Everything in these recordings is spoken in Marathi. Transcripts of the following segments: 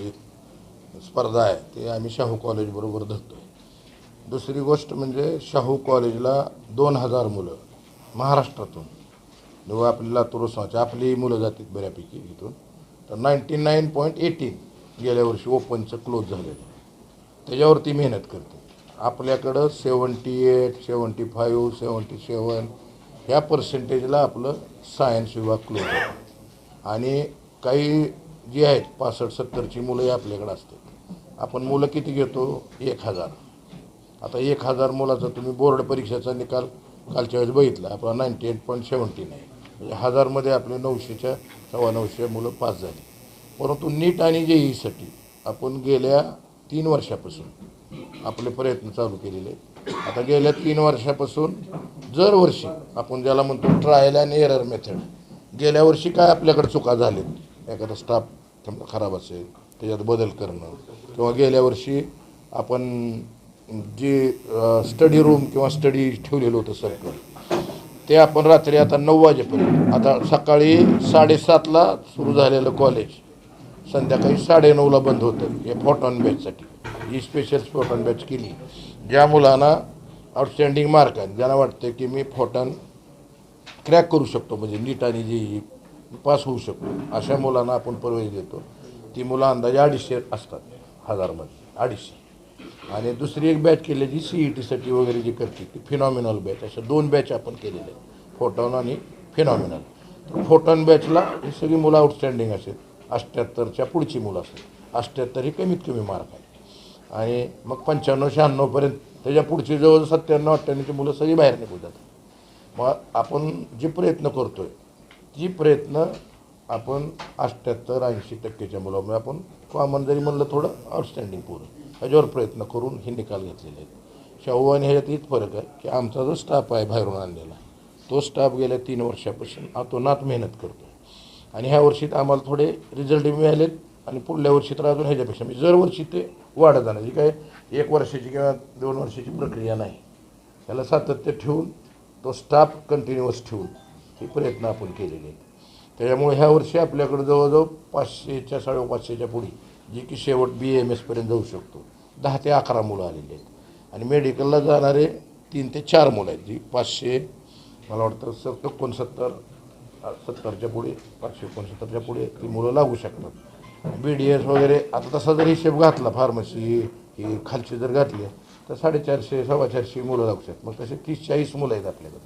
जी स्पर्धा आहे. ते आम्ही शाहू कॉलेजबरोबर धरतो आहे दुसरी गोष्ट म्हणजे शाहू कॉलेजला दोन हजार मुलं महाराष्ट्रातून. जेव्हा आपली लातूर उस्मानाची आपली मुलं जातात बऱ्यापैकी इथून. तर नाईन्टी नाईन पॉईंट एटीन गेल्या वर्षी ओपनचं क्लोज झालेलं त्याच्यावरती मेहनत करते. आपल्याकडं seventy eight seventy five seventy seven ह्या पर्सेंटेजला आपलं सायन्स विभाग क्लोज आहे आणि काही जी आहेत पासष्ट सत्तरची मुलं ही आपल्याकडे असतात. आपण मुलं किती घेतो? एक हजार. आता एक हजार मुलाचा तुम्ही बोर्ड परीक्षेचा निकाल कालच्या वेळेस बघितला आपला नाईन्टी एट पॉईंट सेवन्टी आहे म्हणजे हजारमध्ये आपले नऊशेच्या सव्वा नऊशे मुलं पास झाली. परंतु नीट आणि जे ईसाठी आपण गेल्या तीन वर्षापासून आपले प्रयत्न चालू केलेले आहेत. आता गेल्या तीन वर्षापासून दरवर्षी आपण ज्याला म्हणतो ट्रायल अँड एरर मेथड गेल्या वर्षी काय आपल्याकडे चुका झालेत? एखादा स्टाफ समजा खराब असेल त्याच्यात बदल करणं. किंवा गेल्या वर्षी आपण जे स्टडी रूम किंवा स्टडी ठेवलेलं होतं सर्कल ते आपण रात्री आता नऊ वाजेपर्यंत आता सकाळी साडेसातला सुरू झालेलं कॉलेज संध्याकाळी साडेनऊला बंद होतं हे फोटॉन बॅचसाठी ही स्पेशल फोटॉन बॅच केली. ज्या मुलांना आउटस्टँडिंग मार्क आहेत ज्यांना वाटतं की मी फोटॉन क्रॅक करू शकतो म्हणजे नीट आणि जी पास होऊ शकतो अशा मुलांना आपण प्रवेश देतो. ती मुलं अंदाजे अडीचशे असतात हजारमध्ये अडीचशे. आणि दुसरी एक बॅच केली जी सी ई टीसाठी वगैरे जी करते ती फिनॉमिनल बॅच अशा दोन बॅच आपण केलेल्या आहेत. फोटॉन आणि फिनॉमिनल तर फोटॉन बॅचला ही सगळी मुलं आउटस्टँडिंग असेल. अष्ट्याहत्तरच्या पुढची मुलं असेल. अष्ट्याहत्तर ही कमीत कमी मार्क आहे आणि मग पंच्याण्णव शहाण्णवपर्यंत त्याच्या पुढची जवळ सत्त्याण्णव अठ्ठ्याण्णवची मुलं सगळी बाहेर निघून जातात. मग आपण जे प्रयत्न करतो आहे ती प्रयत्न आपण अठ्ठ्याहत्तर ऐंशी टक्केच्या मुलामुळे आपण कॉमन जरी म्हणलं थोडं आउटस्टँडिंग पूर्ण. ह्याच्यावर प्रयत्न करून हे निकाल घेतलेले आहेत. शाहू आणि ह्याच्यात हीच फरक आहे की आमचा जो स्टाफ आहे बाहेरून आणलेला तो स्टाफ गेल्या तीन वर्षापासून अतोनात मेहनत करतो आणि ह्या वर्षीत आम्हाला थोडे रिझल्ट मिळालेत आणि पुढल्या वर्षी तर अजून ह्याच्यापेक्षा म्हणजे दरवर्षी ते वाढत जाणार. जी काय एक वर्षाची किंवा दोन वर्षाची प्रक्रिया नाही. त्याला सातत्य ठेवून तो स्टाफ कंटिन्युअस ठेवून हे प्रयत्न आपण केलेले आहेत. त्याच्यामुळे ह्या वर्षी आपल्याकडे जवळजवळ पाचशेच्या साडेपाचशेच्या पुढे जी की शेवट बी एम एसपर्यंत जाऊ शकतो. दहा ते अकरा मुलं आलेली आहेत. आणि मेडिकलला जाणारे तीन ते चार मुलं आहेत जी पाचशे मला वाटतं स एकोणसत्तर सत्तरच्या पुढे पाचशे एकोणसत्तरच्या पुढे ती मुलं लागू शकतात. बी डी एस वगैरे आता तसा जर हिशेब घातला फार्मसी ही खालची जर घातली तर साडेचारशे सव्वा चारशे मुलं लागू शकतात. मग तसे तीस चाळीस मुलं आहेत आपल्याकडे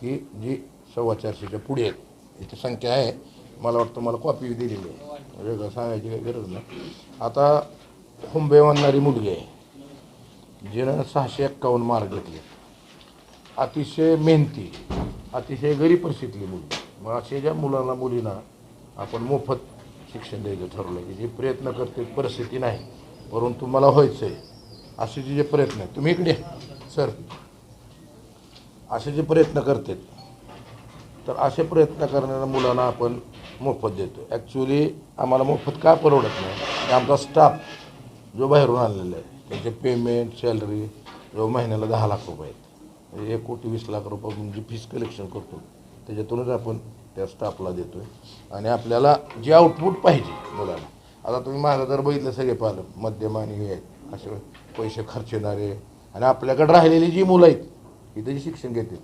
की जी सव्वा चारशेच्या पुढे आहेत. याची संख्या आहे. मला वाटतं मला कॉपी दिलेली आहे. वेगळं सांगायची काही गरज नाही. आता हुंबे म्हणणारी मुलगी आहे. जिनं सहाशे एक्कावन्न मार्क घेतले. अतिशय मेहनती अतिशय गरीब परिस्थितीतली मुलगी. मग अशा ज्या मुलांना मुलींना आपण मोफत शिक्षण द्यायचं ठरवलं की जे प्रयत्न करते परिस्थिती नाही परंतु मला व्हायचं आहे असे जे जे प्रयत्न आहेत तुम्ही इकडे सर असे जे प्रयत्न करतात तर असे प्रयत्न करणाऱ्या मुलांना आपण मोफत देतो ॲक्च्युली आम्हाला मोफत का परवडत नाही? आमचा स्टाफ जो बाहेरून आणलेला आहे त्याचे पेमेंट सॅलरी जो महिन्याला दहा लाख रुपये आहेत. म्हणजे एक कोटी वीस लाख रुपये आपण जी फीस कलेक्शन करतो. त्याच्यातूनच आपण त्या स्टाफला देतो आहे आणि आपल्याला जे आउटपुट पाहिजे मुलाला आता तुम्ही माझं जर बघितलं सगळे पालक मध्यम आणि हे आहेत असे पैसे खर्चणारे आणि आपल्याकडे राहिलेली जी मुलं आहेत ही त्याची शिक्षण घेतील.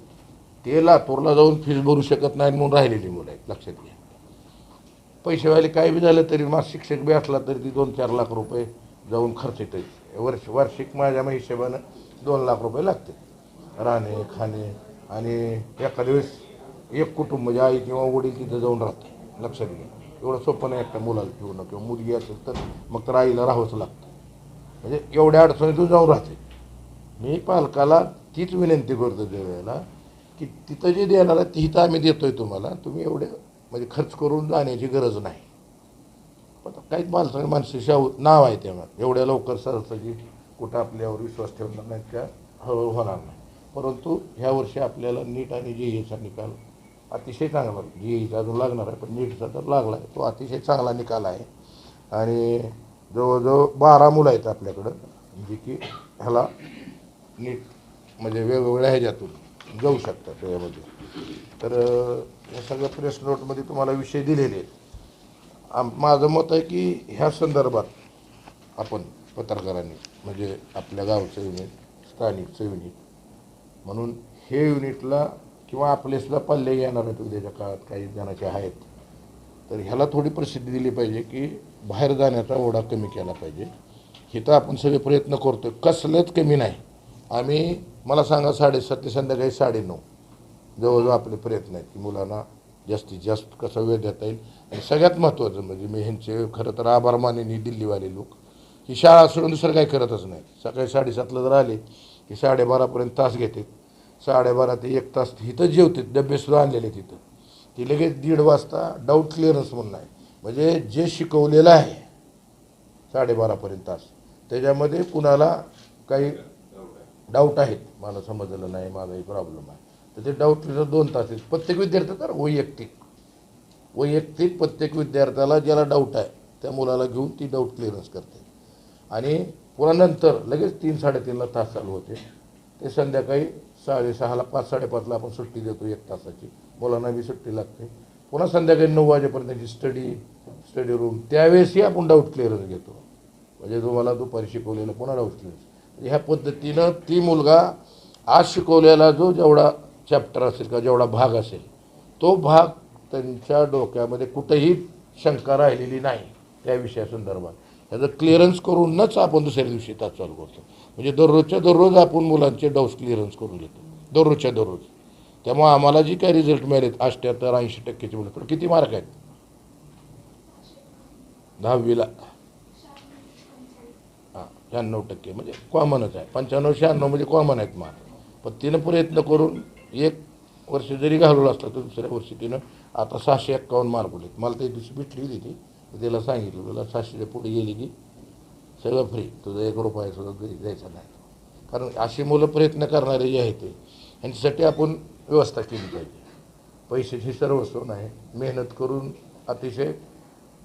ते लातूरला जाऊन फीस भरू शकत नाही म्हणून राहिलेली मुलं आहेत लक्षात घ्या. पैसेवाले काय बी झालं तरी मग शिक्षक बी असला तरी ती दोन चार लाख रुपये जाऊन खर्च येते वर्ष वार्षिक माझ्या हिशोबानं दोन लाख रुपये लागते. राहणे खाणे आणि एखाद्या वेळेस एक कुटुंब म्हणजे आई किंवा वडील तिथं जाऊन राहते लक्षात घ्या. एवढं सोपं नाही एकटा मुलाला ठेवणं किंवा मुलगी असेल तर मग तर आईला राहावंच लागतं. म्हणजे एवढ्या अडचणीतून जाऊन राहते. मी पालकाला तीच विनंती करतो त्यावेळेला की तिथं जे देणार आहे तिथं आम्ही देतोय तुम्हाला. तुम्ही एवढे म्हणजे खर्च करून जाण्याची गरज नाही. पण आता काहीच माणसं माणसं शाहू नाव आहे त्यामुळे एवढ्या लवकर सहजसहजी कुठं आपल्यावर विश्वास ठेवणार नाहीत त्या हळूहळू होणार नाही. परंतु ह्या वर्षी आपल्याला नीट आणि जे ईचा निकाल अतिशय चांगला जे ईचा अजून लागणार आहे पण नीटचा तर लागला आहे तो अतिशय चांगला निकाल आहे. आणि जवळजवळ बारा मुलं आहेत आपल्याकडं जे की ह्याला नीट म्हणजे वेगवेगळ्या ह्याच्यातून. जाऊ शकतात त्याच्यामध्ये. तर या सगळ्या प्रेस नोटमध्ये तुम्हाला विषय दिलेले आहेत. आम माझं मत आहे की ह्या संदर्भात आपण पत्रकारांनी म्हणजे आपल्या गावचं युनिट स्थानिकचं युनिट म्हणून हे युनिटला किंवा आपले सुद्धा पल्ले येणार आहेत उद्याच्या काळात काही जणांचे आहेत. तर ह्याला थोडी प्रसिद्धी दिली पाहिजे की बाहेर जाण्याचा ओढा कमी केला पाहिजे. इथं आपण सगळे प्रयत्न करतो कसलंच कमी नाही. आम्ही मला सांगा साडेसात ते संध्याकाळी साडेनऊ जवळजवळ आपले प्रयत्न आहेत की मुलांना जास्तीत जास्त कसा वेळ देता येईल. आणि सगळ्यात महत्त्वाचं म्हणजे मी ह्यांचे खरं तर आभार मानेनी दिल्लीवाले लोक. ही शाळा सोडून दुसरं काही करतच नाही. सकाळी साडेसातला जर आले की साडेबारापर्यंत तास घेतात. साडेबारा ते एक तास इथं जेवते डबेसुद्धा आणलेले तिथं. ती लगेच दीड वाजता डाऊट क्लिअरन्स म्हणून आहे. म्हणजे जे शिकवलेलं आहे साडेबारापर्यंत तास. त्याच्यामध्ये कुणाला काही डाऊट आहेत. मला समजलं नाही माझाही प्रॉब्लेम आहे. तर ते डाऊट क्लिअर दोन तास आहेत. प्रत्येक विद्यार्थी तर वैयक्तिक. वैयक्तिक प्रत्येक विद्यार्थ्याला ज्याला डाऊट आहे त्या मुलाला घेऊन ती डाऊट क्लिअरन्स करते. आणि पुन्हा नंतर लगेच तीन साडेतीनला तास चालू होते. ते संध्याकाळी साडेसहाला पाच साडेपाचला आपण सुट्टी देतो एक तासाची. मुलांना बी सुट्टी लागते. पुन्हा संध्याकाळी नऊ वाजेपर्यंतची स्टडी स्टडी रूम त्यावेळेसही आपण डाऊट क्लिअरन्स घेतो. म्हणजे तुम्हाला दुपारी शिकवलेलं पुन्हा डाऊट क्लिअरन्स ह्या पद्धतीनं ती मुलगा आज शिकवलेला जो जेवढा चॅप्टर असेल का जेवढा भाग असेल तो भाग त्यांच्या डोक्यामध्ये कुठेही शंका राहिलेली नाही त्या विषयासंदर्भात त्याचं क्लिअरन्स करूनच आपण दुसऱ्या दिवशी तास चालू करतो. म्हणजे दररोजच्या दररोज आपण मुलांचे डोस क्लिअरन्स करून घेतो. दररोजच्या दररोज. त्यामुळे आम्हाला जी काही रिझल्ट मिळालेत अष्ट्याहत्तर ऐंशी टक्क्याची मुलं पण किती मार्क आहेत? दहावीला. शहाण्णव टक्के म्हणजे कॉमनच आहे. पंच्याण्णव शहाण्णव म्हणजे कॉमन आहेत मार्क पण तिनं प्रयत्न करून एक वर्ष जरी घालवलं असलं तर दुसऱ्या वर्षी तिनं आता सहाशे एक्कावन्न मार्क उरलेत मला त्या दिवशी भेटली होती ती. तिला सांगितलं तुला सहाशेच्या पुढे गेली की सगळं फ्री तुझं एक रुपया सुद्धा घरी द्यायचा नाही. कारण अशी मुलं प्रयत्न करणारे जे आहेत ते यांच्यासाठी आपण व्यवस्था केली पाहिजे. पैशाची सर्वस्व नाही. मेहनत करून अतिशय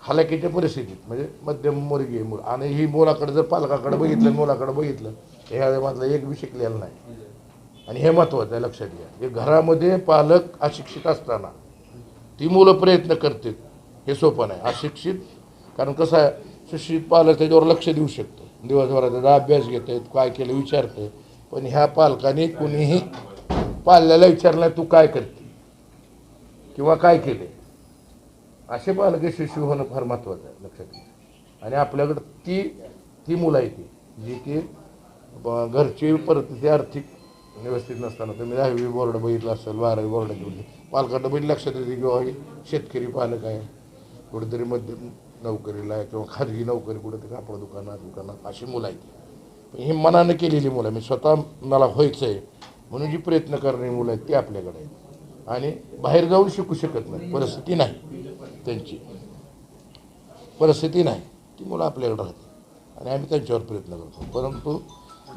हालाकीच्या परिस्थितीत म्हणजे मध्यमवर्गीय मुलं. आणि ही मुलाकडे जर पालकाकडे बघितलं मुलाकडे बघितलं ह्या मधलं एक बी शिकलेलं नाही. आणि हे महत्त्वाचं आहे लक्षात घ्या. हे घरामध्ये पालक अशिक्षित असताना ती मुलं प्रयत्न करतात हे सोपं नाही. अशिक्षित कारण कसं आहे सुशिक्षित पालक त्याच्यावर लक्ष देऊ शकतं. दिवसभरात त्याचा अभ्यास घेत आहेत काय केलं विचारतं पण ह्या पालकाने कुणीही पाल्याला विचारलं तू काय करते? किंवा काय केले असे पालक शिशू होणं फार महत्त्वाचं आहे लक्षात घ्या. आणि आपल्याकडं ती ती मुलं आहे ती जी की घरची परिस्थिती आर्थिक व्यवस्थित नसताना तुम्ही दहावी बोर्ड बघितलं असेल बारावी बोर्ड बघितलं पालकांना बघितलं लक्षात येते किंवा हे शेतकरी पालक आहे. कुठेतरी मध्यम नोकरीला आहे किंवा खाजगी नोकरी कुठेतरी कापड दुकानात दुकानात अशी मुलं आहेत. पण ही मनानं केलेली मुलं आहे. मी स्वतः मला व्हायचं आहे म्हणून जी प्रयत्न करणारी मुलं आहेत ती आपल्याकडे आहेत. आणि बाहेर जाऊन शिकू शकत नाही परिस्थिती नाही. त्यांची. परिस्थिती नाही. ती मुलं आपल्याकडे राहते आणि आम्ही त्यांच्यावर प्रयत्न करतो. परंतु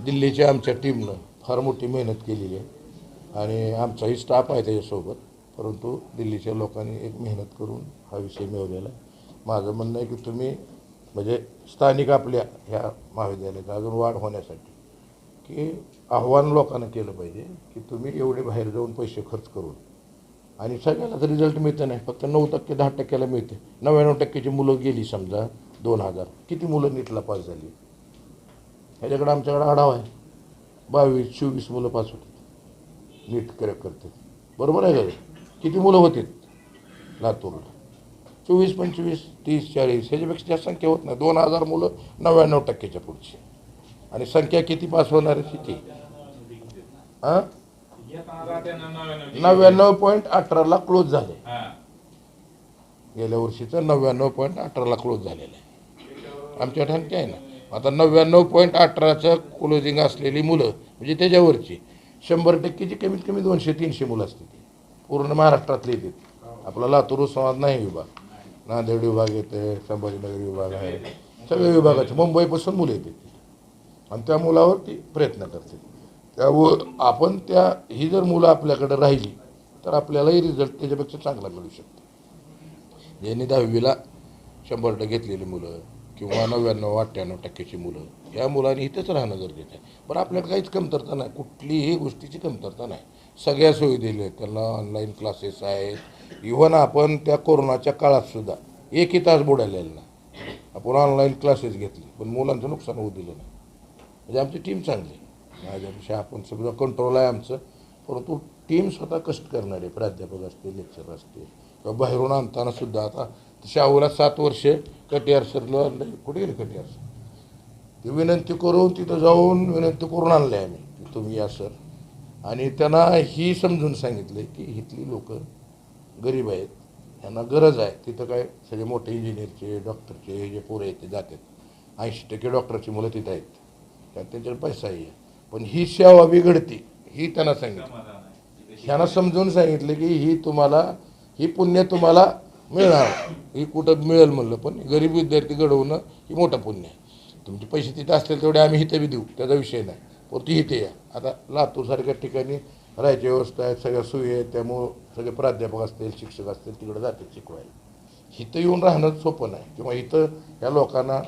दिल्लीच्या आमच्या टीमनं फार मोठी मेहनत केलेली आहे. आणि आमचाही स्टाफ आहे त्याच्यासोबत. परंतु दिल्लीच्या लोकांनी एक मेहनत करून हा विषय मिळवलेला आहे. माझं म्हणणं आहे की तुम्ही म्हणजे स्थानिक आपल्या ह्या महाविद्यालयाचा अजून वाढ होण्यासाठी की आव्हान लोकांना केलं पाहिजे की तुम्ही एवढे बाहेर जाऊन पैसे खर्च करून आणि सगळ्यालाच रिझल्ट मिळतं नाही. फक्त नऊ टक्के दहा टक्क्याला मिळते. नव्याण्णव टक्केची मुलं गेली समजा दोन हजार. किती मुलं नीटला पास झाली? ह्याच्याकडे आमच्याकडे आढावा आहे. बावीस चोवीस मुलं पास होतात. नीट क्रॅक करतात बरोबर आहे का? किती मुलं होतील? लातूरला. चोवीस पंचवीस तीस चाळीस ह्याच्यापेक्षा जास्त संख्या होत नाही. दोन हजार मुलं नव्याण्णव टक्क्याच्या पुढची. आणि संख्या किती पास होणार आहे? किती? हां नव्याण्णव पॉईंट अठराला क्लोज झाले. गेल्या वर्षीचं नव्याण्णव पॉईंट अठराला क्लोज झालेलं आहे. आमच्या ठाणकी आहे ना. आता नव्याण्णव पॉईंट अठराचं क्लोजिंग असलेली मुलं म्हणजे त्याच्यावरची शंभर टक्केची कमीत कमी दोनशे तीनशे मुलं असतील ती. पूर्ण महाराष्ट्रातली येतात आपला लातूर उस्मानात नाही विभाग. नांदेड विभाग येते संभाजीनगर विभाग आहे. सगळ्या विभागाचे. मुंबईपासून मुलं येतात तिथे. आणि त्या मुलावर ती प्रयत्न करते त्यावर आपण त्या ही जर मुलं आपल्याकडे राहिली तर आपल्यालाही रिझल्ट त्याच्यापेक्षा चांगला मिळू शकतो. ज्यांनी दहावीला शंभर टक्के घेतलेली मुलं किंवा नव्याण्णव अठ्ठ्याण्णव टक्क्याची मुलं या मुलांनी इथेच राहणं गरजेचं आहे. पण आपल्याकडे काहीच कमतरता नाही. कुठलीही गोष्टीची कमतरता नाही. सगळ्या सोयी दिल्या आहेत. त्यांना ऑनलाईन क्लासेस आहेत. इव्हन आपण त्या कोरोनाच्या काळात सुद्धा एकही तास बुडालेला नाही. आपण ऑनलाईन क्लासेस घेतले पण मुलांचं नुकसान होऊ दिलं नाही. म्हणजे आमची टीम चांगली आहे. माझ्यापेक्षा आपण सगळं कंट्रोल आहे आमचं. परंतु टीम स्वतः कष्ट करणारे प्राध्यापक असतील लेक्चर असतील किंवा बाहेरून आणताना सुद्धा. आता शाहूला सात वर्षे कटियार सरलं कुठे गेले कटियार सर? ती विनंती करून तिथं जाऊन विनंती करून आणले आम्ही. की तुम्ही या सर. आणि त्यांना ही समजून सांगितलं की इथली लोक गरीब आहेत. त्यांना गरज आहे. तिथं काय सगळे मोठे इंजिनियरचे डॉक्टरचे हे जे पोरं आहेत ते जातात. ऐंशी टक्के डॉक्टरची मुलं तिथं आहेत. त्यात त्यांच्याकडे पैसाही आहे. पण ही सेवा बिघडती ही त्यांना सांगितली. ह्यांना समजून सांगितलं की ही तुम्हाला ही पुण्य तुम्हाला मिळणार. ही कुठं मिळेल म्हणलं पण गरीब विद्यार्थी घडवणं ही मोठं पुण्य आहे. तुमचे पैसे तिथे असतील तेवढे आम्ही इथे बी देऊ त्याचा विषय नाही. परंतु इथे या. आता लातूरसारख्या ठिकाणी राहायची व्यवस्था आहे सगळ्या सोयी आहेत त्यामुळं सगळे प्राध्यापक असतील शिक्षक असतील तिकडे जातात शिकवायला. इथं येऊन राहणं सोपं नाही किंवा इथं या लोकांना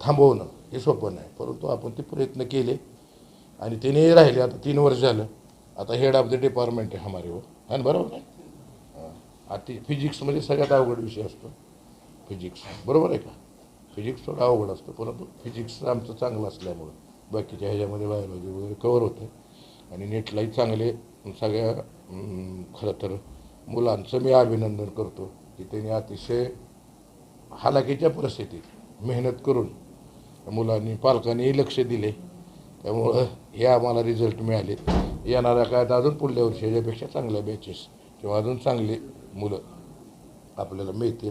थांबवणं हे सोपं नाही. परंतु आपण ते प्रयत्न केले आणि त्याने राहिले आता तीन वर्ष झालं. आता हेड ऑफ द डिपार्टमेंट आहे हमारे वो. बरोबर आहे? हां. आता फिजिक्समध्ये सगळ्यात अवघड विषय असतो. फिजिक्स बरोबर आहे का? फिजिक्स थोडा अवघड असतो परंतु फिजिक्स आमचं चांगलं असल्यामुळं. बाकीच्या ह्याच्यामध्ये बायोलॉजी वगैरे कवर होते आणि नेटलाही चांगले सगळ्या खरं तर मुलांचं मी अभिनंदन करतो की त्यांनी अतिशय हालाकीच्या परिस्थितीत मेहनत करून मुलांनी पालकांनीही लक्ष दिले. त्यामुळं हे आम्हाला रिझल्ट मिळाले. येणाऱ्या काळात अजून पुढल्या वर्षी याच्यापेक्षा चांगल्या बॅचेस किंवा अजून चांगली मुलं आपल्याला मिळतील.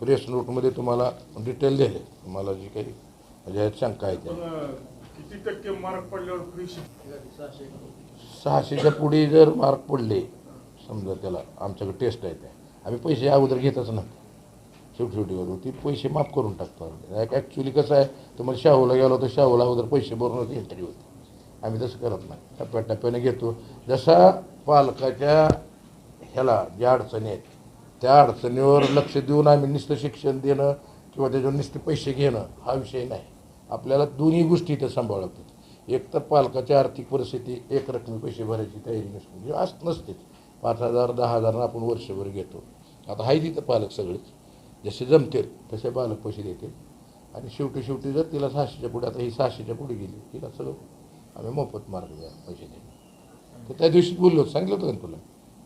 प्रेस नोटमध्ये तुम्हाला डिटेल दिले. तुम्हाला जी काही म्हणजे शंका आहे त्या. पण किती टक्के मार्क पडल्यावर फ्री सहाशेच्या पुढे जर मार्क पडले समजा त्याला आमच्याकडे टेस्ट आहे त्या. आम्ही पैसे अगोदर घेतच नाही शेवटी होती ती पैसे माफ करून टाकतो ॲक्च्युली कसं आहे तुम्हाला शाहूला गेलो तर शाहूला अगोदर पैसे भरूनच एंट्री होती. आम्ही तसं करत नाही. टप्प्याटप्प्याने घेतो. जसा पालकाच्या ह्याला ज्या अडचणी आहेत त्या अडचणीवर लक्ष देऊन आम्ही नुसतं शिक्षण देणं किंवा त्याच्यावर नुसते पैसे घेणं हा विषय नाही. आपल्याला दोन्ही गोष्टी इथं सांभाळाव्या लागतात एक तर पालकाची आर्थिक परिस्थिती एक रकमी पैसे भरायची तयारी नसते. म्हणजे अस नसते. पाच हजार दहा हजार आपण वर्षभर घेतो. आता हाय तिथं पालक सगळेच. जसे जमतील तसे बालक पैसे देतील. आणि शेवटी शेवटी जर तिला सहाशेच्या पुढे आता ही सहाशेच्या पुढे गेली तिला सगळं आम्ही मोफत मार्ग द्या पैसे दे. तर त्या दिवशी बोललो सांगितलं होतं का तुला?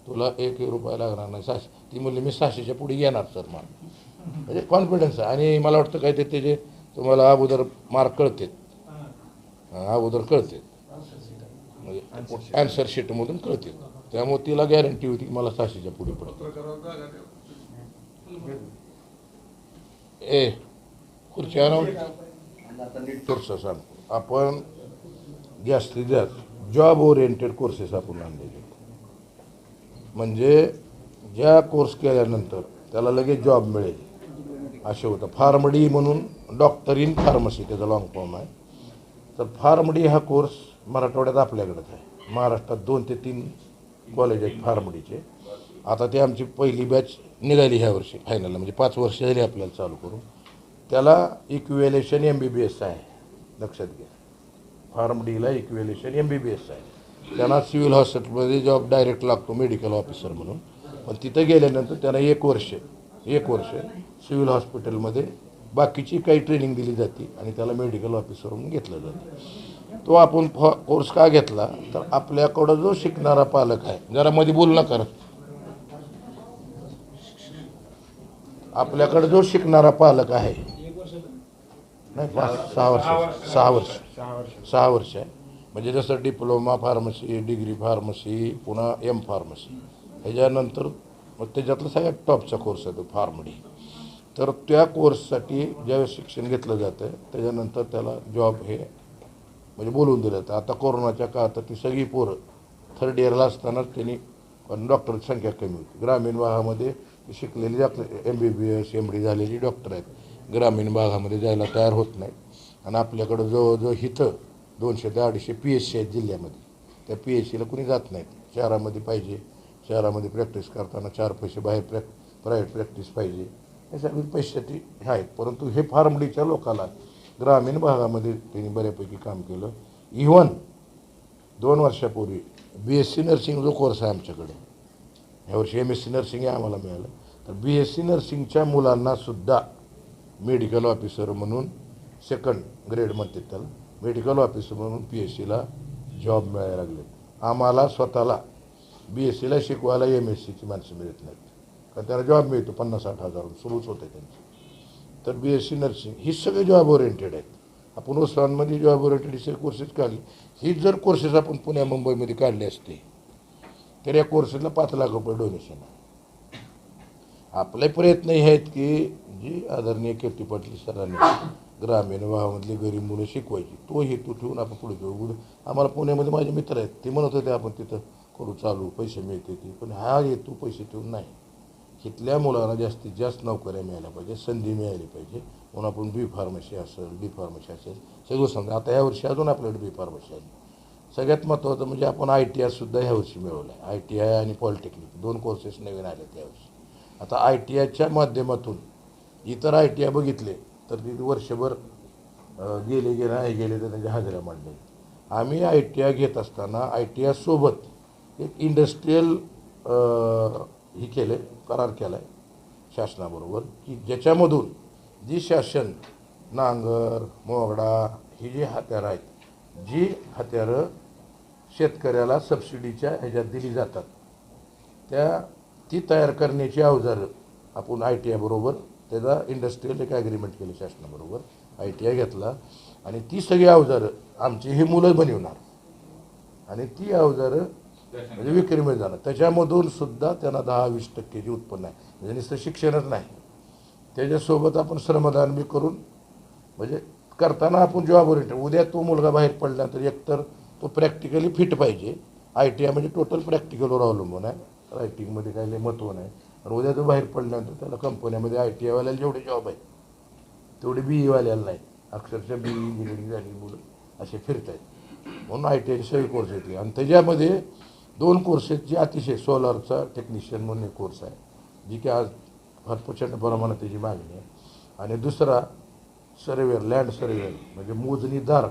तुला एक रुपया लागणार नाही सहाशे. ती म्हणली मी सहाशेच्या पुढे येणार सर मार्क म्हणजे कॉन्फिडन्स आहे. आणि मला वाटतं काय ते त्याचे तुम्हाला अगोदर मार्क कळतात अगोदर कळतात म्हणजे ॲन्सर शीटमधून कळतील. त्यामुळे तिला गॅरंटी होती की मला सहाशेच्या पुढे पडतं ए खुर्ची कोर्स सांगतो आपण जास्तीत जास्त जॉब ओरिएंटेड कोर्सेस आपण आणलेले म्हणजे ज्या कोर्स केल्यानंतर त्याला लगेच जॉब मिळेल. असे होतं. फार्मडी म्हणून डॉक्टर इन फार्मसी त्याचा लॉंग फॉर्म आहे. तर फार्मडी हा कोर्स मराठवाड्यात आपल्याकडेच आहे. महाराष्ट्रात दोन ते तीन कॉलेज आहेत फार्मडीचे आता ते आमची पहिली बॅच निघाली ह्या वर्षी फायनलला म्हणजे पाच वर्ष झाली आपल्याला चालू करून. त्याला इक्वेलेशन एम बी बी एस आहे. लक्षात घ्या. फार्म डीला equalisation M B B S आहे. त्यांना सिव्हिल हॉस्पिटलमध्ये जॉब डायरेक्ट लागतो मेडिकल ऑफिसर म्हणून. पण तिथं गेल्यानंतर त्यांना एक वर्ष एक वर्ष सिव्हिल हॉस्पिटलमध्ये बाकीची काही ट्रेनिंग दिली जाते आणि त्याला मेडिकल ऑफिसर म्हणून घेतलं जातं. तो आपण फॉ कोर्स का घेतला? तर आपल्याकडं जो शिकणारा पालक आहे जरा मध्ये बोल ना करत आपल्याकडे जो शिकणारा पालक आहे. नाही पाच सहा वर्ष सहा वर्ष सहा वर्ष आहे. म्हणजे जसं डिप्लोमा फार्मसी डिग्री फार्मसी पुन्हा एम फार्मसी. ह्याच्यानंतर मग त्याच्यातला सगळ्यात टॉपचा कोर्स आहे तो फार्मडी. तर त्या कोर्ससाठी ज्यावेळेस शिक्षण घेतलं जातं त्याच्यानंतर त्याला जॉब हे म्हणजे बोलवून दिलं जातं. आता कोरोनाच्या काळात ती सगळी पोरं थर्ड इयरला असतानाच त्यांनी पण डॉक्टरची संख्या कमी होती. ग्रामीण भागामध्ये शिकलेली आपले M B B S M D झालेली डॉक्टर आहेत. ग्रामीण भागामध्ये जायला तयार होत नाहीत. आणि आपल्याकडं जवळजवळ हिथं दोनशे ते अडीचशे पी एच सी आहेत जिल्ह्यामध्ये. त्या पी एच सीला कुणी जात नाहीत. शहरामध्ये पाहिजे. शहरामध्ये प्रॅक्टिस करताना चार पैसे बाहेर प्रॅक प्रायव्हेट प्रॅक्टिस पाहिजे. हे सगळे पैशासाठी हे आहेत. परंतु हे फार्मडीच्या लोकाला ग्रामीण भागामध्ये त्यांनी बऱ्यापैकी काम केलं. इव्हन दोन वर्षापूर्वी बी एस सी नर्सिंग जो कोर्स आहे आमच्याकडे यावर्षी एम एस सी नर्सिंग हे आम्हाला मिळालं. तर बी एस सी नर्सिंगच्या मुलांनासुद्धा मेडिकल ऑफिसर म्हणून सेकंड ग्रेड म्हणते त्याला. मेडिकल ऑफिसर म्हणून पी एस सीला जॉब मिळायला लागले. आम्हाला स्वतःला बी एस सीला शिकवायला एम एस सीची माणसं मिळत नाहीत. कारण त्याला जॉब मिळतो पन्नास साठ हजार सुरूच होते त्यांचं. तर बी एस सी नर्सिंग ही सगळे जॉब ओरिएंटेड आहेत. आपण उस्मानमध्ये जॉब ओरिएंटेड हे कोर्सेस काढले. ही जर कोर्सेस आपण पुण्या मुंबईमध्ये काढले असते तर या कोर्सेसला पाच लाख रुपये डोनेशन आहे. आपले प्रयत्न हे आहेत की जी आदरणीय कीर्ती पाटील सरांनी ग्रामीण भागामधली गरीब मुलं शिकवायची तो हेतू ठेवून आपण पुढे जाऊ. आम्हाला पुण्यामध्ये माझे मित्र आहेत ते म्हणत होते आपण तिथं करू चालू पैसे मिळते ते. पण हा हेतू पैसे ठेवून नाही. तिथल्या मुलांना जास्तीत जास्त नोकऱ्या मिळाल्या पाहिजे संधी मिळाली पाहिजे. म्हणून आपण बी फार्मसी असेल डी फार्मसी असेल सगळं समजा आता यावर्षी अजून आपल्याकडे बी फार्मसी आली सगळ्यात महत्त्वाचं म्हणजे आपण आय टी आयसुद्धा ह्यावर्षी मिळवलं आहे आय टी आय आणि पॉलिटेक्निक दोन कोर्सेस नवीन आले त्यावर्षी आता आय टी आयच्या माध्यमातून इतर आय टी आय बघितले तर तिथे वर्षभर गेले गेले नाही गेले तर त्यांच्या हाजऱ्या मांडल्या आम्ही आय टी आय घेत असताना आय टी आयसोबत एक इंडस्ट्रीयल ही केले करार केला आहे शासनाबरोबर की ज्याच्यामधून जी शासन नांगर मोगडा ही जी हत्यारं आहेत जी हत्यारं शेतकऱ्याला सबसिडीच्या ह्याच्यात दिली जातात. त्या ती तयार करण्याची अवजारं आपण आय टी आयबरोबर त्याचा इंडस्ट्रीयल एक ॲग्रीमेंट केलं शासनाबरोबर आय टी आय घेतला आणि ती सगळी अवजारं आमची ही मुलं बनवणार. आणि ती अवजारं म्हणजे विक्रीमध्ये जाणार त्याच्यामधून सुद्धा त्यांना दहा वीस टक्केची उत्पन्न आहे. म्हणजे नुसतं शिक्षणच नाही. त्याच्यासोबत आपण श्रमदान बी करून म्हणजे करताना आपण जॉब ओरिएंटेड उद्या तो मुलगा बाहेर पडला तर एकतर तो प्रॅक्टिकली फिट पाहिजे. आय टी आय म्हणजे टोटल प्रॅक्टिकलवर अवलंबून आहे. रायटिंगमध्ये काही लय महत्त्व नाही. आणि उद्या तो बाहेर पडल्यानंतर त्याला कंपन्यामध्ये आय टी आयवाल्याला जेवढे जॉब आहे तेवढे बी ईवाल्याला नाही. अक्षरशः बी ई इंजिनिअरिंग झाली मुलं असे फिरत आहेत म्हणून आय टी आयचे सगळे कोर्स येते आणि त्याच्यामध्ये दोन कोर्सेस जे अतिशय सोलारचा टेक्निशियन म्हणून एक कोर्स आहे. जी की आज फार प्रचंड प्रमाणात त्याची मागणी आहे. आणि दुसरा सर्वेअर लँड सर्वेअर म्हणजे मोजणीदार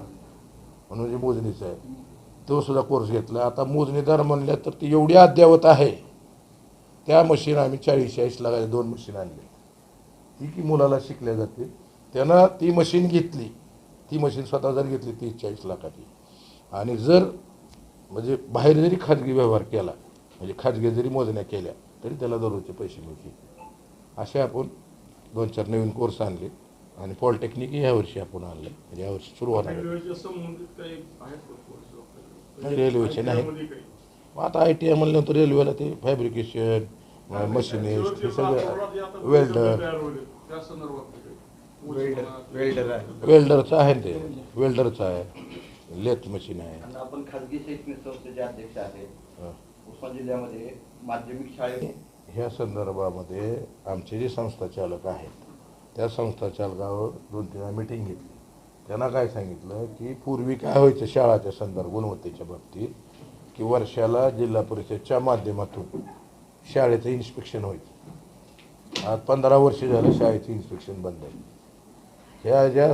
म्हणून जे मोजणीचं आहे. तो सुद्धा कोर्स घेतला. आता मोजणीदार म्हणल्या तर ती एवढी अद्ययावत आहे. त्या मशीन आम्ही चाळीस चाळीस लागायचे दोन मशीन आणले. ती की मुलाला शिकल्या जाते त्यानं ती मशीन घेतली. ती मशीन स्वतः जर घेतली तीस चाळीस लाखाची. आणि जर म्हणजे बाहेर जरी खाजगी व्यवहार केला म्हणजे खाजगी जरी मोजण्या केल्या तरी त्याला दररोजचे पैसे मिळतील. असे आपण दोन चार नवीन कोर्स आणले. आणि पॉलिटेक्निक यावर्षी आपण आणलं. म्हणजे यावर्षी सुरुवात नाही, रेल्वेचे नाही. मग आता आय टी आय म्हणल्यानंतर रेल्वेला ते फॅब्रिकेशन मशिनिस्ट हे सगळं वेल्डर? वेल्डर वेल्डरचं आहे ना ते वेल्डरचं आहे लेथ मशीन आहे आपण खाजगी शैक्षणिक संस्थेचे अध्यक्ष आहेत. उस्मान जिल्ह्यामध्ये माध्यमिक शाळेत ह्या संदर्भामध्ये आमचे जे संस्था चालक आहेत त्या संस्था चालकावर दोन तीन मिटिंग घेतली त्यांना काय सांगितलं की पूर्वी काय व्हायचं शाळाच्या संदर्भ गुणवत्तेच्या बाबतीत की वर्षाला जिल्हा परिषदच्या माध्यमातून शाळेचं इन्स्पेक्शन व्हायचं. आज पंधरा वर्ष झालं शाळेचं इन्स्पेक्शन बंद आहे. ह्या ज्या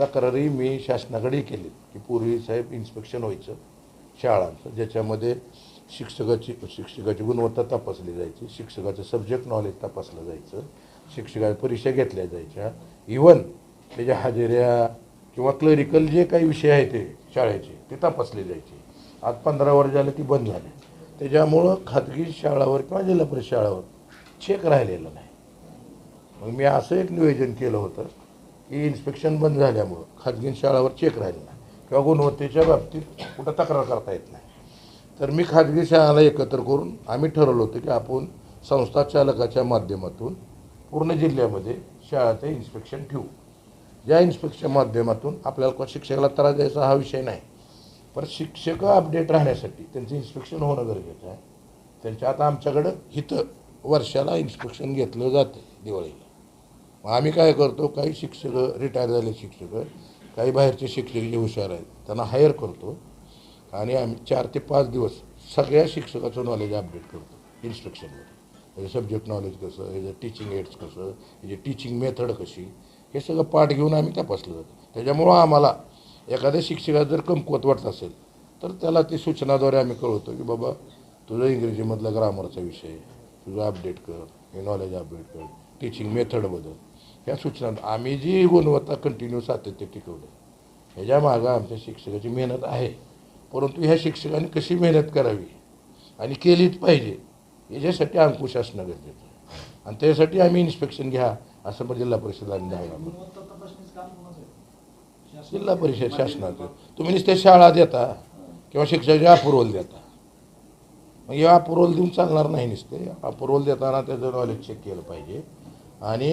तक्रारी मी शासनाकडे केली की पूर्वी साहेब इन्स्पेक्शन व्हायचं शाळांचं ज्याच्यामध्ये शिक्षकाची शिक्षकाची गुणवत्ता तपासली जायची शिक्षकाचं सब्जेक्ट नॉलेज तपासलं जायचं शिक्षकाच्या परीक्षा घेतल्या जायच्या. इवन त्याच्या हाजेऱ्या किंवा क्लरिकल जे काही विषय आहे ते शाळेचे ते तपासले जायचे. आज पंधरा वर्ष झाले ती बंद झाली. त्याच्यामुळं खाजगी शाळावर किंवा जिल्हा परिषद शाळावर चेक राहिलेला नाही. मग मी असं एक नियोजन केलं होतं की इन्स्पेक्शन बंद झाल्यामुळं खाजगी शाळावर चेक राहिला नाही. किंवा गुणवत्तेच्या बाबतीत कुठं तक्रार करता येत नाही. तर मी खाजगी शाळाला एकत्र करून आम्ही ठरवलं होतं की आपण संस्था चालकाच्या माध्यमातून पूर्ण जिल्ह्यामध्ये शाळाचं इन्स्पेक्शन ठेवू. या इन्स्पेक्शन माध्यमातून आपल्याला शिक्षकाला त्रास द्यायचा हा विषय नाही. पण शिक्षक अपडेट राहण्यासाठी त्यांचं इन्स्पेक्शन होणं गरजेचं आहे. त्यांच्या आता आमच्याकडं इथं वर्षाला इन्स्पेक्शन घेतलं जातं दिवाळीला. मग आम्ही काय करतो काही शिक्षक रिटायर झाले शिक्षक काही बाहेरचे शिक्षक जे हुशार आहेत त्यांना हायर करतो आणि आम्ही चार ते पाच दिवस सगळ्या शिक्षकाचं नॉलेज अपडेट करतो इन्स्ट्रक्शनमध्ये म्हणजे सब्जेक्ट नॉलेज कसं ह्याचं टीचिंग एड्स कसं ह्याची टीचिंग मेथड कशी हे सगळं पाठ घेऊन आम्ही तपासलं जातं. त्याच्यामुळं आम्हाला एखाद्या शिक्षकात जर कमकुवत वाटत असेल तर त्याला ती सूचनाद्वारे आम्ही कळवतो की बाबा तुझं इंग्रजीमधला ग्रामरचा विषय तुझं अपडेट कर हे नॉलेज अपडेट कर टीचिंग मेथड बदल. ह्या सूचना आम्ही जी गुणवत्ता कंटिन्यू सातत्य टिकवलं ह्याच्या मागं आमच्या शिक्षकाची मेहनत आहे. परंतु ह्या शिक्षकांनी कशी मेहनत करावी आणि केलीच पाहिजे याच्यासाठी अंकुश असणं गरजेचं आणि त्यासाठी आम्ही इन्स्पेक्शन घ्या असं मग जिल्हा कोणाचं आहे जिल्हा परिषद शासनाचं तुम्ही नुसते शाळा देता किंवा शिक्षकाचे अप्रुव्हल देता. मग हे अप्रुव्हल देऊन चालणार नाही नुसते. अप्रुव्हल देताना त्याचं नॉलेज चेक केलं पाहिजे. आणि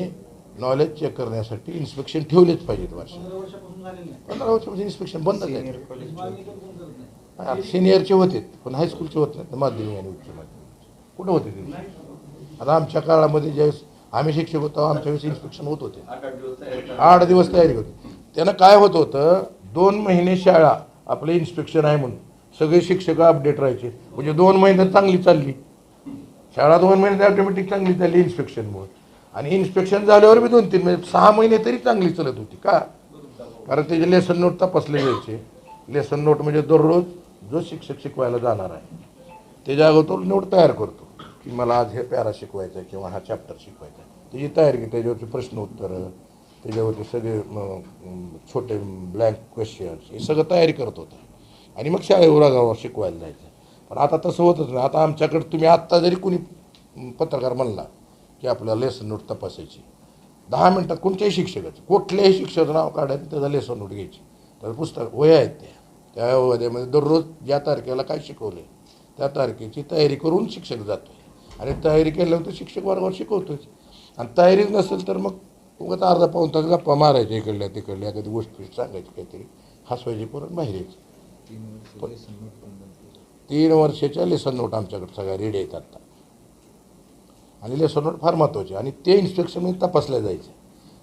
नॉलेज चेक करण्यासाठी इन्स्पेक्शन ठेवलेच पाहिजेत वर्ष पंधरा वर्षापासून इन्स्पेक्शन बंद पण आता सिनियरचे होते पण हायस्कूलचे होत नाहीत. माध्यमिक आणि उच्च माध्यमिक कुठं होते ते? आता आमच्या काळामध्ये ज्यावेळेस आम्ही शिक्षक होतो आमच्या वेळेस इन्स्पेक्शन होत होते. आठ आठ दिवस तयारी होती. त्यानं काय होत होतं दोन महिने शाळा आपलं इन्स्पेक्शन आहे म्हणून. सगळे शिक्षक अपडेट राहायचे. म्हणजे दोन महिन्यात चांगली चालली. शाळा दोन महिन्यात ऑटोमॅटिक चांगली चालली इन्स्पेक्शनमुळे आणि इन्स्पेक्शन झाल्यावर बी दोन तीन महिने सहा महिने तरी चांगली चालत होती. का? कारण त्याचे लेसन नोट तपासले जायचे. लेसन नोट म्हणजे दररोज जो शिक्षक शिकवायला जाणार आहे त्याच्या अगोदर नोट तयार करतो. की मला आज हे पॅरा शिकवायचं आहे किंवा हा चॅप्टर शिकवायचा आहे त्याची तयारी की प्रश्न उत्तरं त्याच्यावरती सगळे छोटे ब्लँक क्वेश्चन्स हे सगळं तयारी करत होता. आणि मग शाळेवर गावावर शिकवायला जायचं. पण आता तसं होतच नाही. आता आमच्याकडे तुम्ही आत्ता जरी कुणी पत्रकार म्हणला की आपल्याला लेसन नोट तपासायची. दहा मिनटात कोणत्याही शिक्षकाचं कुठल्याही शिक्षकाचं नाव काढायचं त्याचा लेसन नोट घ्यायची. त्याचं पुस्तक वया आहेत त्या. त्या वयामध्ये दररोज ज्या तारखेला काय शिकवले त्या तारखेची तयारी करून शिक्षक जातो आणि तयारी केल्यानंतर शिक्षक वर्गावर शिकवतोच. आणि तयारीच नसेल तर मग उगाच अर्धा पाऊन तास गप्पा मारायच्या इकडल्या तिकडल्या कधी गोष्टी सांगायची काहीतरी. हसवायची परत बाहेर यायची तीन वर्षाच्या लेसन नोट आमच्याकडे सगळ्या रेडी आहेत आता. आणि लेसन नोट फार महत्त्वाचे आणि ते इन्स्पेक्शनमध्ये तपासल्या जायचे.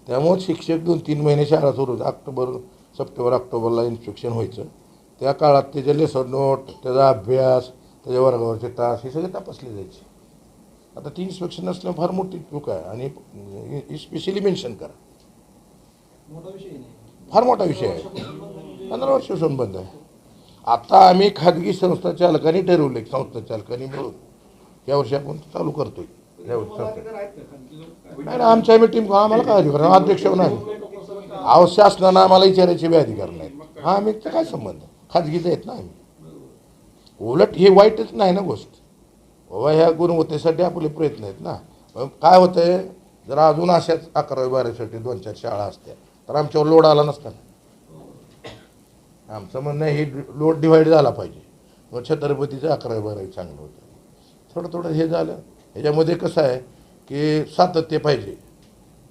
त्यामुळे शिक्षक दोन तीन महिने शाळा सुरू ऑक्टोबर सप्टेंबर ऑक्टोबरला इन्स्पेक्शन व्हायचं. त्या काळात त्याचे लेसन नोट त्याचा अभ्यास त्याच्या वर्गावरचे तास हे सगळे तपासले जायचे. आता ती इन्स्पेक्शन असल्यामुळे फार मोठी चूक आहे. आणि स्पेशली मेन्शन करा. मोठा विषय नाही. फार मोठा विषय आहे. पंधरा वर्षापासून बंद आहे. आता आम्ही खाजगी संस्था चालकांनी ठरवले संस्था चालकांनी मिळून या वर्षी आपण चालू करतोय. वर्षी? नाही ना आमच्या आम्ही टीम आम्हाला काय अधिकार अध्यक्ष नाही अहो शासनानं आम्हाला विचारायचे बी अधिकार नाहीत. हा आम्ही काय संबंध? खाजगीचे आहेत ना आम्ही. उलट हे वाईटच नाही ना गोष्ट. बाबा ह्या गुणवत्तेसाठी आपले प्रयत्न आहेत ना. मग काय होतंय जर अजून अशाच अकरावी बारावीसाठी दोन चार शाळा असत्या तर आमच्यावर लोड आला नसता आमचं म्हणणं आहे, हे लोड डिवाईड झाला पाहिजे. मग छत्रपतीचं अकरावी बारावी चांगलं होतं. थोडं थोडं हे झालं. ह्याच्यामध्ये कसं आहे की सातत्य पाहिजे.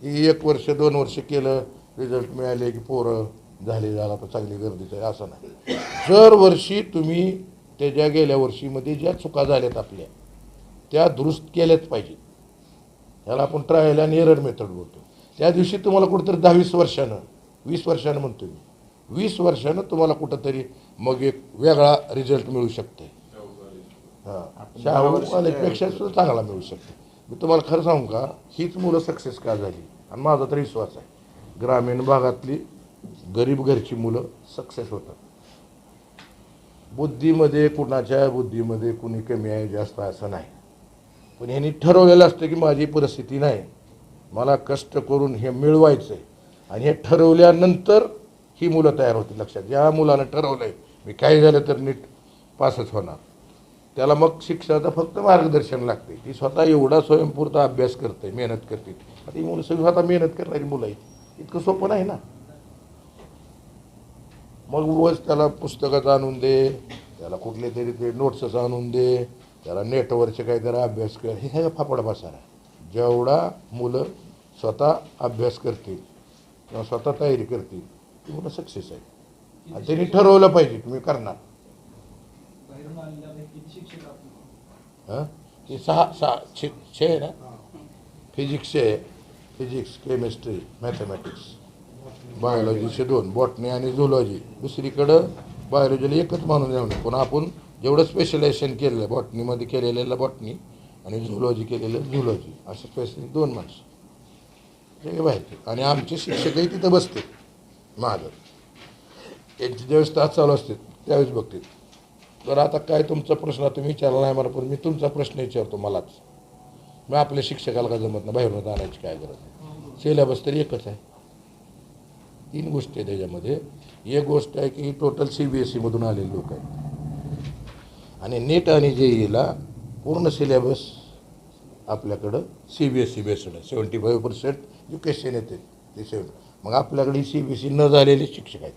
की एक वर्ष दोन वर्ष केलं रिझल्ट मिळाले की पोरं झाले झाला तर चांगली गर्दीचं आहे असं नाही. दरवर्षी तुम्ही त्याच्या गेल्या वर्षीमध्ये ज्या चुका झाल्यात आपल्या त्या दुरुस्त केल्याच पाहिजेत ह्याला आपण ट्रायल आणि एरर मेथड बोलतो. त्या दिवशी तुम्हाला कुठंतरी दहावीस वर्षानं वीस वर्षानं म्हणतो मी. वीस वर्षानं तुम्हाला कुठंतरी मग एक वेगळा रिझल्ट मिळू शकते हां. शाहू कॉलेजपेक्षा सुद्धा चांगला मिळू शकते मी तुम्हाला खरं सांगू का? हीच मुलं सक्सेस का झाली? आणि माझा तर विश्वास आहे. ग्रामीण भागातली गरीब घरची मुलं सक्सेस होतात. बुद्धीमध्ये कुणाच्या बुद्धीमध्ये कुणी कमी आहे जास्त असं नाही. पण ह्यांनी ठरवलेलं असतं की माझी परिस्थिती नाही. मला कष्ट करून हे मिळवायचं आहे आणि हे ठरवल्यानंतर ही मुलं तयार होतील लक्षात. ज्या मुलानं ठरवलं आहे मी काही झालं तर नीट पासच होणार. त्याला मग शिक्षणाचं फक्त मार्गदर्शन लागते ती स्वतः एवढा स्वयंपूर्ता अभ्यास करते मेहनत करते. आता ही मुलं सगळी स्वतः मेहनत करणारी मुलं आहेत. इतकं सोपं नाही ना? मग रोज त्याला पुस्तकाचं आणून दे त्याला कुठले तरी ते नोट्सच आणून दे त्याला नेटवरचे काहीतरी अभ्यास कर. हे सगळं फापडा बसार आहे जेवढा मुलं स्वतः अभ्यास करतील किंवा स्वतः तयारी करतील ती मुलं सक्सेस आहे. आणि त्यांनी ठरवलं पाहिजे तुम्ही करणार. हां? ते सहा सहा छे छे आहे ना? फिजिक्सचे आहे. फिजिक्स केमिस्ट्री मॅथमॅटिक्स बायोलॉजीचे दोन बॉटनी आणि झुलॉजी दुसरीकडं बायोलॉजीला एकच मानून जाऊ नये. पण आपण जेवढं स्पेशलायझेशन केलेलं आहे बॉटनीमध्ये केलेलं बॉटनी आणि झुलॉजी केलेलं झुलॉजी असे स्पेशली दोन माणसं. सगळे बाहेर आणि आमचे शिक्षकही तिथं बसते. माझं त्यांची ज्यावेळेस तास चालू असते त्यावेळेस बघते. तर आता काय तुमचा प्रश्न तुम्ही विचारला नाही मला पण मी तुमचा प्रश्न विचारतो मलाच. मग आपल्या शिक्षकाला का जमत नाही बाहेरून आणायची काय गरज नाही. सिलेबस तरी एकच आहे. तीन गोष्टी आहे त्याच्यामध्ये. एक गोष्ट आहे की टोटल सी बी एस सीमधून आलेले लोक आहेत. आणि नेट आणि जे ईला पूर्ण सिलेबस आपल्याकडं C B S C based आहे सेवन्टी फाईव्ह पर्सेंट एज्युकेशन येते. ते सेवन मग आपल्याकडे सी बी एस सी न झालेले शिक्षक आहेत.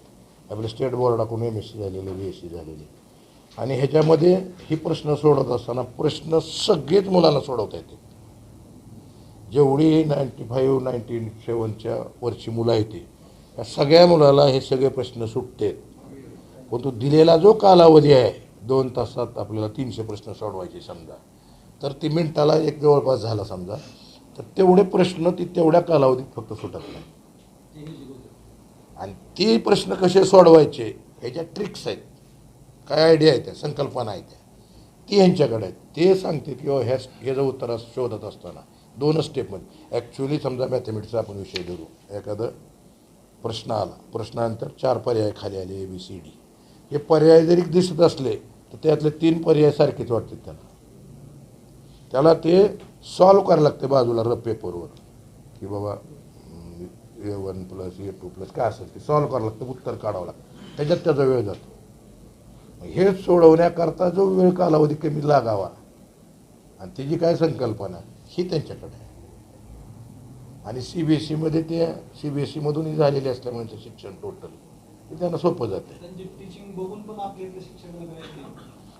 आपले स्टेट बोर्डाकडून एम एस सी झालेले बी एस सी झालेले. आणि ह्याच्यामध्ये ही प्रश्न सोडवत असताना प्रश्न सगळेच मुलांना सोडवता येते. जेवढी नाईन्टी फाईव्ह नाईन्टी सेवनच्या वरची मुलं आहेत त्या या सगळ्या मुलाला हे सगळे प्रश्न सुटते परंतु तो दिलेला जो कालावधी आहे दोन तासात आपल्याला तीनशे प्रश्न सोडवायचे समजा. तर ती मिनिटाला एक जवळपास झाला समजा. तर तेवढे प्रश्न ती तेवढ्या कालावधीत फक्त सुटत नाही. आणि ते प्रश्न कसे सोडवायचे? ह्याच्या ट्रिक्स आहेत. काय आयडिया आहेत त्या? संकल्पना आहेत त्या. ती ह्यांच्याकडे आहेत. ते सांगते किंवा ह्या ह्याचं उत्तर शोधत असताना दोनच स्टेपमध्ये ॲक्च्युली समजा मॅथमॅटिक्सचा आपण विषय धरू. एखादं प्रश्न आला. प्रश्नानंतर चार पर्याय खाली आले ए बी सी डी हे पर्याय जरी दिसत असले तर त्यातले तीन पर्याय सारखेच वाटतात त्याला. त्याला ते सॉल्व करायला लागते बाजूला रफ पेपरवर की बाबा A one plus A two plus काय असेल ते सॉल्व करावं लागतं उत्तर काढावं लागतं. त्याच्यात त्याचा वेळ जातो. हे सोडवण्याकरता जो वेळ कालावधी कमी लागावा. आणि त्याची काय संकल्पना ही त्यांच्याकडे आहे. आणि सी बी एस सीमध्ये ते सी बी एस सीमधूनही झालेले असल्यामुळे ते शिक्षण टोटल ते त्यांना सोपं जाते.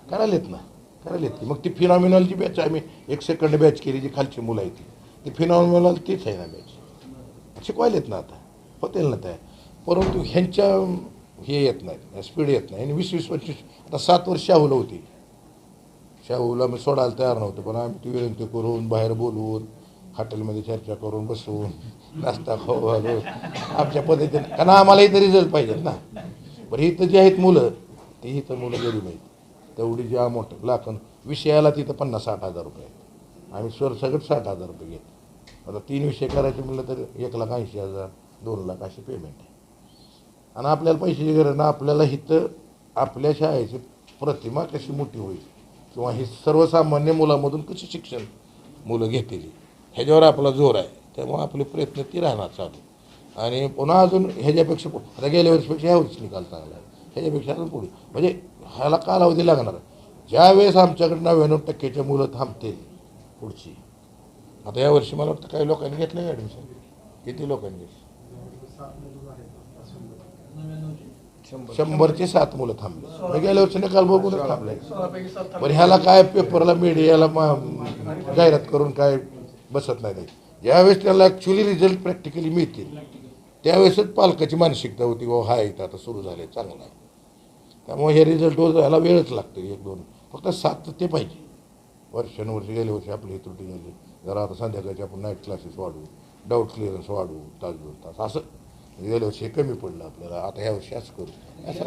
करायला येत? ना करायला येत मग ती फिनॉमिनलची बॅच आम्ही एक सेकंड बॅच केली जी खालची मुलं आहे ती. ती फिनॉमिनल तीच आहे ना बॅच शिकवायला येत ना आता. होतील ना त्या. परंतु ह्यांच्या हे येत नाहीत स्पीड येत नाही. आणि वीस वीस पंचवीस आता सात वर्ष शाहूला होती. शाहूला मी सोडायला तयार नव्हतं पण आम्ही ती विनंती करून बाहेर बोलवून हॉटेलमध्ये चर्चा करून बसून नाश्ता खाऊ घालून आमच्या पद्धतीने कारण आम्हालाही तरी रिझल्ट पाहिजेत ना. बरं इथं जी आहेत मुलं ती इथं मुलं गरीब आहेत. तेवढी जी अमाऊंट लाखन विषयाला तिथं पन्नास साठ हजार रुपये आहेत. आम्ही स्वर सगळं साठ हजार रुपये घेतो. आता तीन विषय करायचे म्हणलं तर एक लाख ऐंशी हजार दोन लाख असे पेमेंट आहे. आणि आपल्याला पैशाची गरज ना आपल्याला इथं आपल्या शाळेची प्रतिमा कशी मोठी होईल? किंवा ही सर्वसामान्य मुलामधून कशी शिक्षण मुलं घेतील? ह्याच्यावर आपला जोर आहे. त्यामुळे आपले प्रयत्न ती राहणार चालू. आणि पुन्हा अजून ह्याच्यापेक्षा आता गेल्या वर्षीपेक्षा ह्या वर्षी निकाल चांगला आहे. ह्याच्यापेक्षा अजून पुढे. म्हणजे ह्याला कालावधी लागणार. ज्या वेळेस आमच्याकडे नव्याण्णव टक्केच्या मुलं थांबतील पुढची आता या वर्षी मला वाटतं काही लोकांनी घेतलं आहे ॲडमिशन किती लोकांनी घेतलं? शंभरचे सात मुलं थांबले. मग गेल्या वर्षी निकाल बघून थांबले. पण ह्याला काय पेपरला मीडियाला मा- जाहिरात करून काय बसत नाही ज्यावेळेस त्याला ॲक्च्युली रिझल्ट प्रॅक्टिकली मिळतील त्यावेळेसच पालकाची मानसिकता होती बाबा हा इथं आता सुरू झाले चांगला आहे. त्यामुळे हे रिझल्ट याला वेळच लागतो एक दोन. फक्त सात ते पाहिजे. वर्षानुवर्षी गेले वर्षी आपली ही त्रुटी झाली. जरा आता संध्याकाळची आपण नाईट क्लासेस वाढवू डाऊट क्लिअरन्स वाढवू तास दोन तास. असं. म्हणजे गेल्या वर्षी हे कमी पडलं आपल्याला आता ह्या वर्षी असं करू. असं